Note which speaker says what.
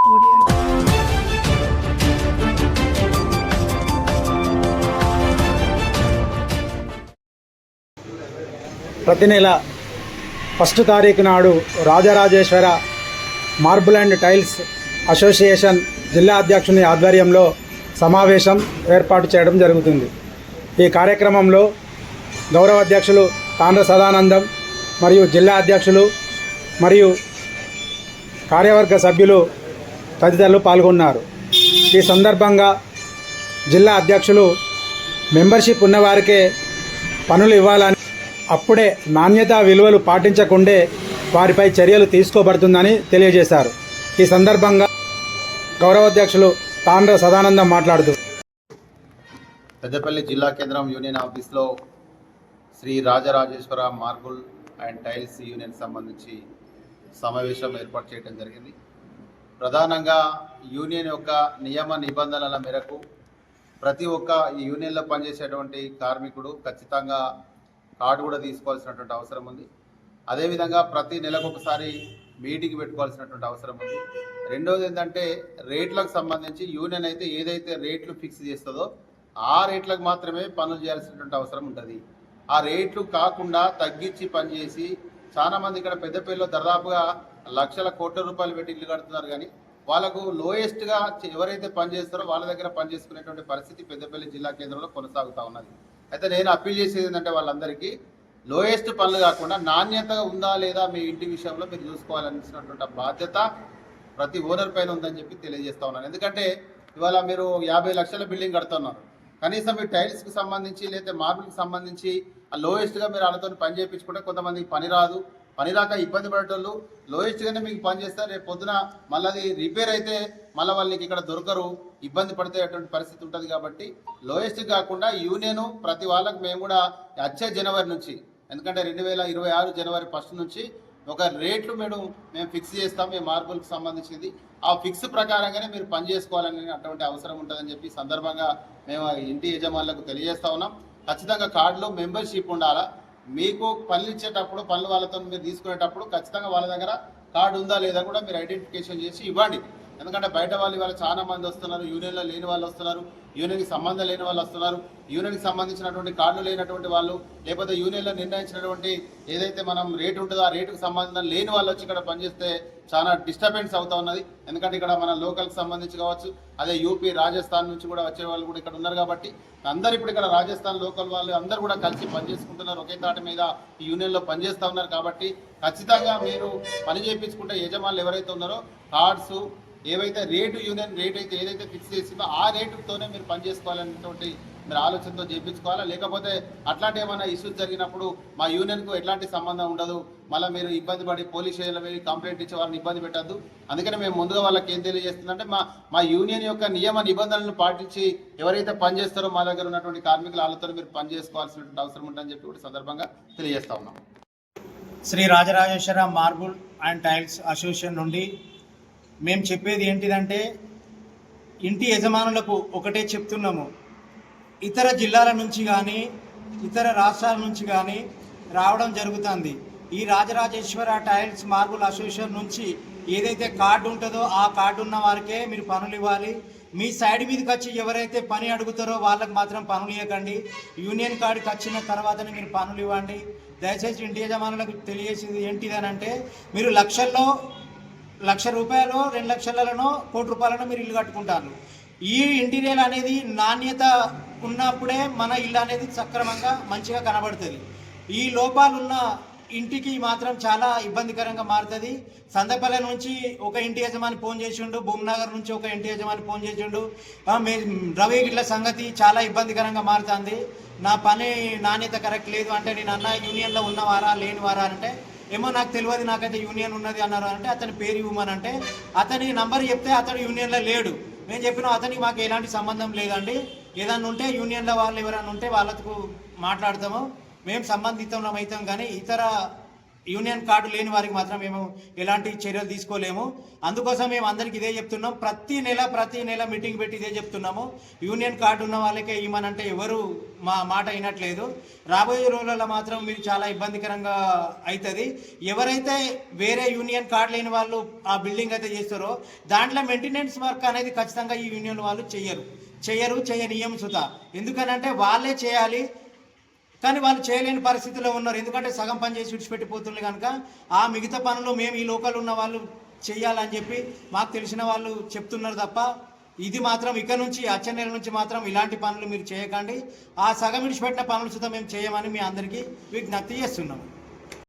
Speaker 1: ప్రతి నెల ఫస్ట్ తారీఖు నాడు Rajarajeshwara marble and tiles association జిల్లా అధ్యక్షుని ఆధ్వర్యంలో సమావేశం ఏర్పాటు చేయడం జరుగుతుంది. ఈ కార్యక్రమంలో గౌరవ అధ్యక్షులు తాండ్ర సదానందం మరియు జిల్లా అధ్యక్షులు మరియు కార్యవర్గ సభ్యులు తదితరులు పాల్గొన్నారు. ఈ సందర్భంగా జిల్లా అధ్యక్షులు మెంబర్షిప్ ఉన్నవారికే పనులు ఇవ్వాలని అప్పుడే నాణ్యత విలువలు పాటించకుండే వారిపై చర్యలు తీసుకోబడుతుందని తెలియజేశారు. ఈ సందర్భంగా గౌరవాధ్యక్షులు తాండ్ర సదానందం మాట్లాడుతూ
Speaker 2: పెద్దపల్లి జిల్లా కేంద్రం యూనియన్ ఆఫీస్లో Shri Rajarajeshwara marble and tiles union సంబంధించి సమావేశం ఏర్పాటు చేయడం జరిగింది. ప్రధానంగా యూనియన్ యొక్క నియమ నిబంధనల మేరకు ప్రతి ఒక్క ఈ యూనియన్లో పనిచేసేటువంటి కార్మికుడు ఖచ్చితంగా కార్డు కూడా తీసుకోవాల్సినటువంటి అవసరం ఉంది. అదేవిధంగా ప్రతి నెలకు ఒకసారి మీటింగ్ పెట్టుకోవాల్సినటువంటి అవసరం ఉంది. రెండవది ఏంటంటే రేట్లకు సంబంధించి యూనియన్ అయితే ఏదైతే రేట్లు ఫిక్స్ చేస్తుందో ఆ రేట్లకు మాత్రమే పనులు చేయాల్సినటువంటి అవసరం ఉంటుంది. ఆ రేట్లు కాకుండా తగ్గించి పనిచేసి చాలామంది ఇక్కడ పెద్దపల్లిలో దాదాపుగా లక్షల కోట్ల రూపాయలు పెట్టి ఇల్లు కడుతున్నారు కానీ వాళ్ళకు లోయెస్ట్గా ఎవరైతే పనిచేస్తారో వాళ్ళ దగ్గర పనిచేసుకునేటువంటి పరిస్థితి పెద్దపల్లి జిల్లా కేంద్రంలో కొనసాగుతూ ఉన్నది. అయితే నేను అప్పీల్ చేసేది ఏంటంటే వాళ్ళందరికీ లోయెస్ట్ పనులు కాకుండా నాణ్యతగా ఉందా లేదా మీ ఇంటి విషయంలో మీరు చూసుకోవాలనిసినటువంటి బాధ్యత ప్రతి ఓనర్ పైన ఉందని చెప్పి తెలియజేస్తా ఉన్నాను. ఎందుకంటే ఇవాళ మీరు యాభై లక్షల బిల్డింగ్ కడుతున్నారు. కనీసం మీ టైల్స్కి సంబంధించి లేదా మార్బుల్కి సంబంధించి ఆ లోయెస్ట్గా మీరు వాళ్ళతో పని చేయించుకుంటే కొంతమందికి పని రాదు. పని రాక ఇబ్బంది పడేటోళ్ళు. లోయెస్ట్గానే మీకు పని చేస్తే రేపు పొద్దున మళ్ళీ అది రిపేర్ అయితే మళ్ళీ వాళ్ళకి ఇక్కడ దొరకరు. ఇబ్బంది పడితే అటువంటి పరిస్థితి ఉంటుంది కాబట్టి లోయెస్ట్ కాకుండా యూనియన్ ప్రతి వాళ్ళకి మేము కూడా వచ్చే జనవరి నుంచి ఎందుకంటే రెండు వేల ఇరవై ఆరు జనవరి ఫస్ట్ నుంచి ఒక రేట్లు మేము మేము ఫిక్స్ చేస్తాం మీ మార్బుల్కి సంబంధించింది. ఆ ఫిక్స్ ప్రకారంగానే మీరు పని చేసుకోవాలని అటువంటి అవసరం ఉంటుందని చెప్పి సందర్భంగా మేము ఇంటి యజమానులకు తెలియజేస్తా ఉన్నాం. ఖచ్చితంగా కార్డులో మెంబర్షిప్ ఉండాలా? మీకు పనులు ఇచ్చేటప్పుడు పనులు వాళ్ళతో మీరు తీసుకునేటప్పుడు ఖచ్చితంగా వాళ్ళ దగ్గర కార్డు ఉందా లేదా కూడా మీరు ఐడెంటిఫికేషన్ చేసి ఇవ్వండి. ఎందుకంటే బయట వాళ్ళు ఇవాళ చాలా మంది వస్తున్నారు యూనియన్లో లేని వాళ్ళు వస్తున్నారు యూనియన్కి సంబంధం లేని వాళ్ళు వస్తున్నారు యూనియన్కి సంబంధించినటువంటి కార్డులు లేనటువంటి వాళ్ళు లేకపోతే యూనియన్లో నిర్ణయించినటువంటి ఏదైతే మనం రేటు ఉంటుందో ఆ రేటుకు సంబంధం లేని వాళ్ళు వచ్చి ఇక్కడ పనిచేస్తే చాలా డిస్టర్బెన్స్ అవుతా ఉన్నది. ఎందుకంటే ఇక్కడ మన లోకల్కి సంబంధించి కావచ్చు అదే యూపీ రాజస్థాన్ నుంచి కూడా వచ్చే వాళ్ళు కూడా ఇక్కడ ఉన్నారు కాబట్టి అందరు ఇప్పుడు ఇక్కడ రాజస్థాన్ లోకల్ వాళ్ళు అందరూ కూడా కలిసి పనిచేసుకుంటున్నారు ఒకే తాటి మీద ఈ యూనియన్లో పనిచేస్తూ ఉన్నారు కాబట్టి ఖచ్చితంగా మీరు పని చేయించుకుంటే యజమానులు ఎవరైతే ఉన్నారో కార్డ్స్ ఏవైతే రేటు యూనియన్ రేట్ అయితే ఏదైతే ఫిక్స్ చేసిందో ఆ రేటుతోనే మీరు పనిచేసుకోవాలనేటువంటి మీరు ఆలోచనతో చేయించుకోవాలా లేకపోతే అట్లాంటి ఏమైనా ఇష్యూస్ జరిగినప్పుడు మా యూనియన్కు ఎట్లాంటి సంబంధం ఉండదు? మళ్ళీ మీరు ఇబ్బంది పడి పోలీస్ స్టేషన్లో వెళ్ళి కంప్లైంట్ ఇచ్చే వాళ్ళని ఇబ్బంది పెట్టద్దు? అందుకని మేము ముందుగా వాళ్ళకి ఏం తెలియజేస్తుందంటే మా మా యూనియన్ యొక్క నియమ నిబంధనలను పాటించి ఎవరైతే పనిచేస్తారో మా దగ్గర ఉన్నటువంటి కార్మికుల వాళ్ళతో మీరు పనిచేసుకోవాల్సినటువంటి అవసరం ఉంటుందని చెప్పి కూడా సందర్భంగా తెలియజేస్తా ఉన్నాం.
Speaker 3: Shri Rajarajeshwara marble and tiles association నుండి మేము చెప్పేది ఏంటిదంటే ఇంటి యజమానులకు ఒకటే చెప్తున్నాము. ఇతర జిల్లాల నుంచి కానీ ఇతర రాష్ట్రాల నుంచి కానీ రావడం జరుగుతుంది. ఈ రాజరాజేశ్వర టైల్స్ మార్బుల్ అసోసియేషన్ నుంచి ఏదైతే కార్డు ఉంటుందో ఆ కార్డు ఉన్న వారికే మీరు పనులు ఇవ్వాలి. మీ సైడ్ మీదకి వచ్చి ఎవరైతే పని అడుగుతారో వాళ్ళకి మాత్రం పనులు ఇవ్వకండి. యూనియన్ కార్డుకి వచ్చిన తర్వాతనే మీరు పనులు ఇవ్వండి. దయచేసి ఇంటి యజమానులకు తెలియజేసేది ఏంటిదనంటే మీరు లక్షల్లో లక్ష రూపాయలు రెండు లక్షలలోనో కోటి రూపాయలను మీరు ఇల్లు కట్టుకుంటారు. ఈ ఇంటీరియర్ అనేది నాణ్యత ఉన్నప్పుడే మన ఇల్లు అనేది సక్రమంగా మంచిగా కనబడుతుంది. ఈ లోపాలున్న ఇంటికి మాత్రం చాలా ఇబ్బందికరంగా మారుతుంది. సందపల్లె నుంచి ఒక ఇంటి యజమాని ఫోన్ చేసిండు భూమినగర్ నుంచి ఒక ఇంటి యజమాని ఫోన్ చేసిండు. మీ రవి సంగతి చాలా ఇబ్బందికరంగా మారుతుంది. నా పని నాణ్యత కరెక్ట్ లేదు అంటే నేను అన్న యూనియన్లో ఉన్నవారా లేనివారా అంటే ఏమో నాకు తెలియదు నాకైతే యూనియన్ ఉన్నది అన్నారు అంటే అతని పేరు ఇవ్వమనంటే అతని నంబర్ చెప్తే అతడు యూనియన్లో లేడు. మేము చెప్పినాం అతనికి మాకు ఎలాంటి సంబంధం లేదండి. ఏదన్నా ఉంటే యూనియన్లో వాళ్ళు ఎవరైనా ఉంటే వాళ్ళకు మాట్లాడతాము. మేము సంబంధితం అవుతాం కానీ ఇతర యూనియన్ కార్డు లేని వారికి మాత్రం మేము ఎలాంటి చర్యలు తీసుకోలేము. అందుకోసం మేము అందరికి ఇదే చెప్తున్నాం. ప్రతి నెల ప్రతి నెల మీటింగ్ పెట్టి ఇదే చెప్తున్నాము. యూనియన్ కార్డు ఉన్న వాళ్ళకే ఇవ్వనంటే ఎవరు మా మాట అయినట్లేదు రాబోయే రోజులలో మాత్రం మీరు చాలా ఇబ్బందికరంగా అవుతుంది ఎవరైతే వేరే యూనియన్ కార్డు లేని వాళ్ళు ఆ బిల్డింగ్ అయితే చేస్తారో దాంట్లో మెయింటెనెన్స్ వర్క్ అనేది ఖచ్చితంగా ఈ యూనియన్ వాళ్ళు చెయ్యరు. చెయ్యరు చేయనీయం సుత. ఎందుకనంటే వాళ్ళే చేయాలి. కానీ వాళ్ళు చేయలేని పరిస్థితిలో ఉన్నారు. ఎందుకంటే సగం పని చేసి విడిచిపెట్టిపోతుంది కనుక ఆ మిగతా పనులు మేము ఈ లోకల్ ఉన్న వాళ్ళు చేయాలని చెప్పి మాకు తెలిసిన వాళ్ళు చెప్తున్నారు తప్ప ఇది మాత్రం ఇక నుంచి వచ్చే నెల నుంచి మాత్రం ఇలాంటి పనులు మీరు చేయకండి. ఆ సగం విడిచిపెట్టిన పనులు సుతం మేము చేయమని మీ అందరికీ విజ్ఞప్తి చేస్తున్నాము